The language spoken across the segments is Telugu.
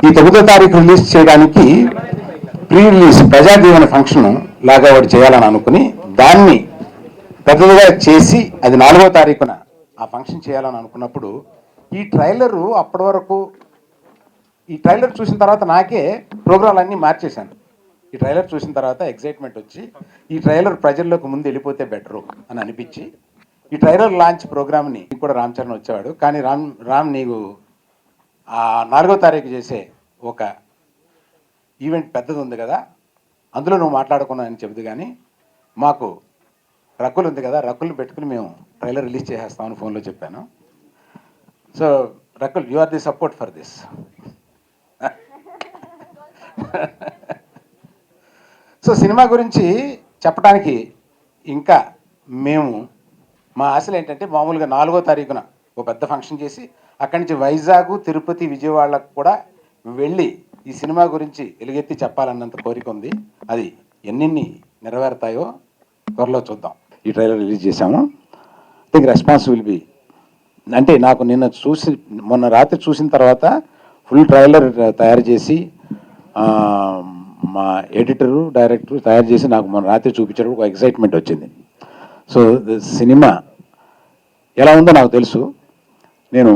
ఈ తొమ్మిదో తారీఖు రిలీజ్ చేయడానికి ప్రీ రిలీజ్ ప్రజాదీవన ఫంక్షన్ లాగా ఒకటి చేయాలని అనుకుని దాన్ని పెద్దదిగా చేసి అది నాలుగో తారీఖున ఆ ఫంక్షన్ చేయాలని అనుకున్నప్పుడు ఈ ట్రైలరు అప్పటి వరకు ఈ ట్రైలర్ చూసిన తర్వాత నాకే ప్రోగ్రాలు అన్నీ మార్చేశాను. ఈ ట్రైలర్ చూసిన తర్వాత ఎగ్జైట్మెంట్ వచ్చి ఈ ట్రైలర్ ప్రజల్లోకి ముందు వెళ్ళిపోతే బెటరు అని అనిపించి ఈ ట్రైలర్ లాంచ్ ప్రోగ్రామ్ని కూడా రామ్ చరణ్ వచ్చేవాడు. కానీ రామ్ రామ్ నీకు ఆ నాలుగో తారీఖు చేసే ఒక ఈవెంట్ పెద్దది ఉంది కదా అందులో నువ్వు మాట్లాడుకున్నానని చెబుతూ కానీ మాకు రక్కులు ఉంది కదా రక్కులు పెట్టుకుని మేము ట్రైలర్ రిలీజ్ చేసేస్తామని ఫోన్లో చెప్పాను. So Rakul you are the support for this so cinema గురించి చెప్పడానికి ఇంకా మేము మా ఆశలు ఏంటంటే మామూలుగా నాలుగో తారీఖున ఒక పెద్ద ఫంక్షన్ చేసి అక్కడి నుంచి వైజాగ్ తిరుపతి విజయవాడకు కూడా వెళ్ళి ఈ సినిమా గురించి ఎలుగెత్తి చెప్పాలన్నంత కోరిక ఉంది. అది ఎన్నిన్ని నెరవేరుతాయో త్వరలో చూద్దాం. ఈ ట్రైలర్ రిలీజ్ చేశాము. థింక్ రెస్పాన్స్ విల్ బి అంటే నాకు నిన్న చూసి మొన్న రాత్రి చూసిన తర్వాత ఫుల్ ట్రైలర్ uh, తయారు చేసి మా ఎడిటరు డైరెక్టర్ తయారు చేసి నాకు మొన్న రాత్రి చూపించేటప్పుడు ఒక ఎక్సైట్మెంట్ వచ్చింది. సో సినిమా ఎలా ఉందో నాకు తెలుసు. నేను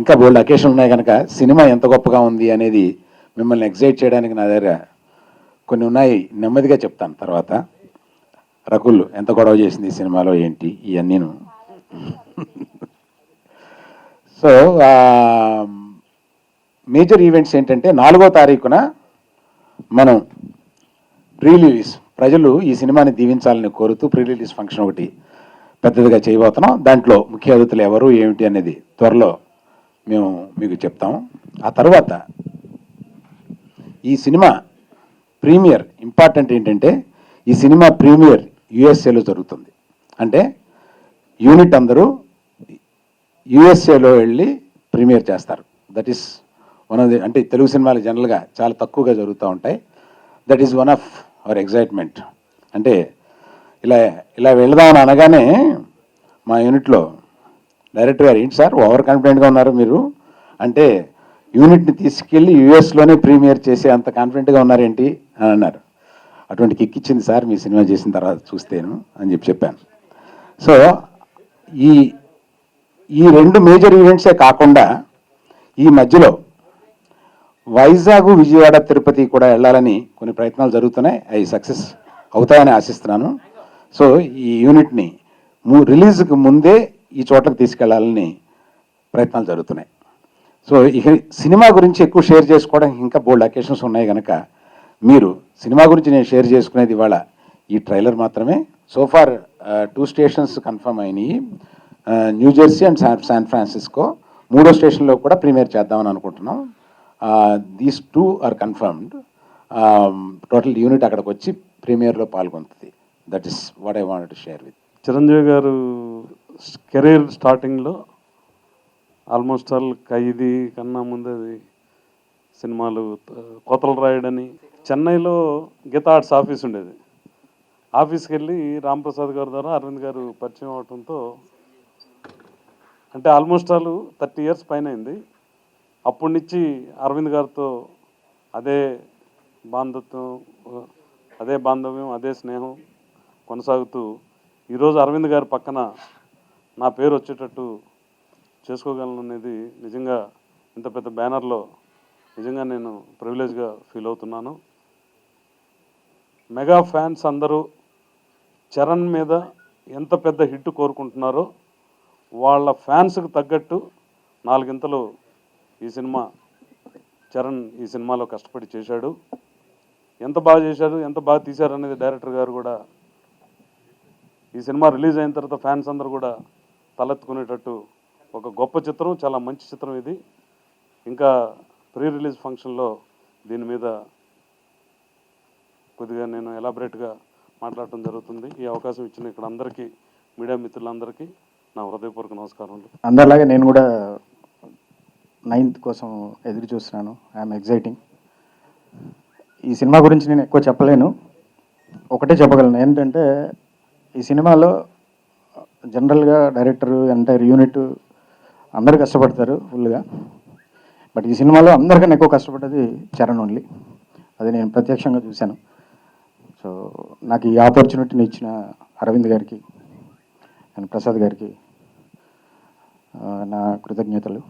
ఇంకా బోల్డ్ అకేషన్ ఉన్నాయి కనుక సినిమా ఎంత గొప్పగా ఉంది అనేది మిమ్మల్ని ఎగ్జైట్ చేయడానికి నా దగ్గర కొన్ని ఉన్నాయి. నెమ్మదిగా చెప్తాను తర్వాత. రకుల్ ఎంత గొడవ చేసింది ఈ సినిమాలో ఏంటి? ఇవన్నీను సో మేజర్ ఈవెంట్స్ ఏంటంటే నాలుగో తారీఖున మనం ప్రీ రిలీజ్ ప్రజలు ఈ సినిమాని దీవించాలని కోరుతూ ప్రీ రిలీజ్ ఫంక్షన్ ఒకటి పెద్దదిగా చేయబోతున్నాం. దాంట్లో ముఖ్య అతిథులు ఎవరు ఏమిటి అనేది త్వరలో మేము మీకు చెప్తాము. ఆ తర్వాత ఈ సినిమా ప్రీమియర్ ఇంపార్టెంట్ ఏంటంటే ఈ సినిమా ప్రీమియర్ యుఎస్ఏలో జరుగుతుంది. అంటే యూనిట్ అందరూ యుఎస్ఏలో వెళ్ళి ప్రీమియర్ చేస్తారు. That is one of the అంటే తెలుగు సినిమాలు జనరల్గా చాలా తక్కువగా జరుగుతూ ఉంటాయి. That is one of our excitement అంటే ఇలా ఇలా వెళదామని అనగానే మా యూనిట్లో డైరెక్టర్ గారు ఏంటి సార్ ఓవర్ కాన్ఫిడెంట్గా ఉన్నారు మీరు? అంటే యూనిట్ని తీసుకెళ్ళి యూఎస్లోనే ప్రీమియర్ చేసే అంత కాన్ఫిడెంట్గా ఉన్నారేంటి? అని అన్నారు. అటువంటి కిక్ ఇచ్చింది సార్ మీ సినిమా చేసిన తర్వాత చూస్తేను అని చెప్పి చెప్పాను. సో ఈ ఈ రెండు మేజర్ ఈవెంట్సే కాకుండా ఈ మధ్యలో వైజాగ్ విజయవాడ తిరుపతి కూడా వెళ్ళాలని కొన్ని ప్రయత్నాలు జరుగుతున్నాయి. అవి సక్సెస్ అవుతాయని ఆశిస్తున్నాను. సో ఈ యూనిట్ని మూ రిలీజ్కి ముందే ఈ చోట్లకు తీసుకెళ్ళాలని ప్రయత్నాలు జరుగుతున్నాయి. సో ఇక సినిమా గురించి ఎక్కువ షేర్ చేసుకోవడానికి ఇంకా బోల్డ్ అకేషన్స్ ఉన్నాయి కనుక మీరు సినిమా గురించి నేను షేర్ చేసుకునేది ఇవాళ ఈ ట్రైలర్ మాత్రమే. So far two stations confirm అయినాయి. New Jersey and San San Francisco మూడో స్టేషన్లో కూడా ప్రీమియర్ చేద్దామని అనుకుంటున్నాం. These two are confirmed. Total unit అక్కడికి వచ్చి ప్రీమియర్లో పాల్గొంటుంది that is what I want to share with Chiranjeevi garu career స్టార్టింగ్లో ఆల్మోస్ట్ ఆల్ ఖైదీ కన్నా ముందు అది సినిమాలు కోతలు రాయడని చెన్నైలో గీతా ఆర్ట్స్ ఆఫీస్ ఉండేది. ఆఫీస్కి వెళ్ళి రాంప్రసాద్ గారి ద్వారా అరవింద్ గారు పరిచయం అవడంతో అంటే ఆల్మోస్ట్ ఆల్ థర్టీ ఇయర్స్ పైన అయింది. అప్పటి నుంచి అరవింద్ గారితో అదే బాంధత్వం అదే బాంధవ్యం అదే స్నేహం కొనసాగుతూ ఈరోజు అరవింద్ గారి పక్కన నా పేరు వచ్చేటట్టు చేసుకోగలను అనేది నిజంగా ఇంత పెద్ద బ్యానర్లో నిజంగా నేను ప్రివిలేజ్గా ఫీల్ అవుతున్నాను. మెగా ఫ్యాన్స్ అందరూ చరణ్ మీద ఎంత పెద్ద హిట్ కోరుకుంటున్నారో వాళ్ళ ఫ్యాన్స్కి తగ్గట్టు నాలుగింతలు ఈ సినిమా చరణ్ ఈ సినిమాలో కష్టపడి చేశాడు. ఎంత బాగా చేశారు ఎంత బాగా తీశారు అనేది డైరెక్టర్ గారు కూడా ఈ సినిమా రిలీజ్ అయిన తర్వాత ఫ్యాన్స్ అందరూ కూడా తలెత్తుకునేటట్టు ఒక గొప్ప చిత్రం చాలా మంచి చిత్రం ఇది. ఇంకా ప్రీ రిలీజ్ ఫంక్షన్లో దీని మీద కొద్దిగా నేను ఎలాబరేట్గా మాట్లాడటం జరుగుతుంది. ఈ అవకాశం ఇచ్చిన ఇక్కడ అందరికీ మీడియా మిత్రులందరికీ నా హృదయపూర్వక నమస్కారం అందరిలాగే నేను కూడా నైన్త్ కోసం ఎదురు చూస్తున్నాను. ఐఎమ్ ఎగ్జైటింగ్ ఈ సినిమా గురించి నేను ఎక్కువ చెప్పలేను. ఒకటే చెప్పగలను. ఏంటంటే ఈ సినిమాలో జనరల్గా డైరెక్టర్ ఎంటైర్ యూనిట్ అందరూ కష్టపడతారు ఫుల్గా. బట్ ఈ సినిమాలో అందరికన్నా ఎక్కువ కష్టపడ్డది చరణ్ ఓన్లీ. అది నేను ప్రత్యక్షంగా చూశాను. సో నాకు ఈ ఆపర్చునిటీని ఇచ్చిన అరవింద్ గారికి అండ్ ప్రసాద్ గారికి నా కృతజ్ఞతలు.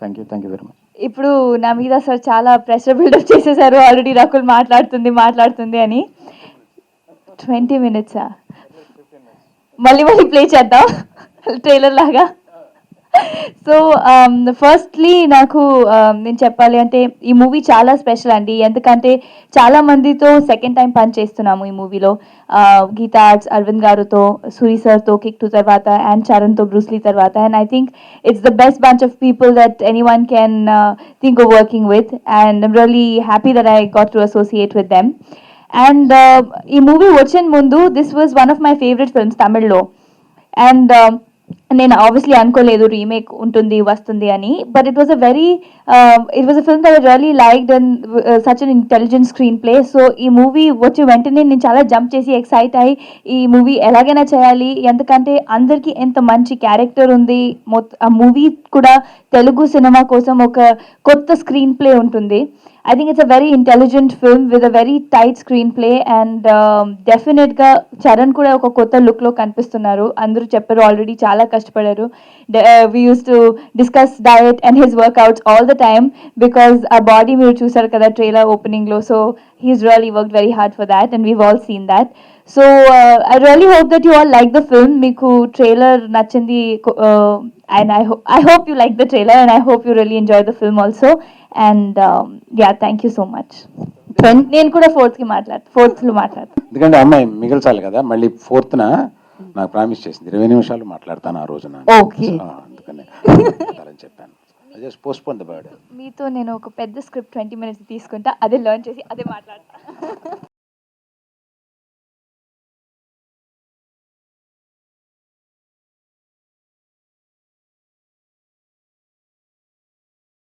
Thank you thank you very much. ఇప్పుడు నా మీద సార్ చాలా ప్రెషర్ బిల్డప్ చేసేసారు. ఆల్రెడీ రకుల్ మాట్లాడుతుంది మాట్లాడుతుంది అని. ట్వంటీ మినిట్సా? మళ్ళీ మళ్ళీ ప్లే చేద్దాం. ట్రైలర్ లాగా. సో um, ఫస్ట్లీ నాకు um, నేను చెప్పాలి అంటే ఈ మూవీ చాలా స్పెషల్ అండి. ఎందుకంటే చాలా మందితో సెకండ్ టైం పని చేస్తున్నాము ఈ మూవీలో. గీతా ఆర్ట్స్ అరవింద్ గారుతో సూరి సార్తో కిక్ టు తర్వాత అండ్ చరణ్తో బ్రూస్లీ తర్వాత. And I think it's the best bunch of people that anyone can think working with and I'm really happy that I got to associate with them and uh, ఈ మూవీ వచ్చిన ముందు this was one of my favourite films తమిళ్ళో and నేను ఆబ్వియస్లీ అనుకోలేదు రీమేక్ ఉంటుంది వస్తుంది అని. But it was a very it was a film that really like and such an intelligent screenplay so ఈ మూవీ వచ్చి వెంటనే నేను చాలా జంప్ చేసి ఎక్సైట్ అయ్యి ఈ మూవీ ఎలాగైనా చేయాలి. ఎందుకంటే అందరికీ ఎంత మంచి క్యారెక్టర్ ఉంది. మొత్తం ఆ మూవీ కూడా తెలుగు సినిమా కోసం ఒక కొత్త స్క్రీన్ ప్లే ఉంటుంది. I think it's a very intelligent film with a very tight screenplay and డెఫినెట్గా చరణ్ కూడా ఒక కొత్త లుక్లో కనిపిస్తున్నారు. అందరూ చెప్పారు ఆల్రెడీ చాలా కష్టపడారు. We use to discuss diet and his workouts all the time because ఆ బాడీ మీరు చూసారు కదా trailer ఓపెనింగ్లో so he's really work very hard for that and we've all seen that so I really hope that you all like the film మీకు ట్రైలర్ నచ్చింది and I hope I hope you like the trailer and I hope you really enjoy the film also and yeah thank you so much నేను కూడా ఫోర్త్కి మాట్లాడు ఫోర్త్లో మాట్లాడతాను ఎందుకంటే అమ్మాయి మిగల్చాలి కదా మళ్ళీ ఫోర్త్న నాకు ప్రామిస్ చేసింది. ఇరవై నిమిషాలు మాట్లాడతాను ఆ రోజున Okay. సో అందుకని చెప్పాను. జస్ట్ పోస్ట్పోన్ ద బర్డ్ మీతో నేను ఒక పెద్ద స్క్రిప్ట్ ట్వంటీ మినిట్స్ తీసుకుంటా అదే లర్న్ చేసి అదే మాట్లాడతా.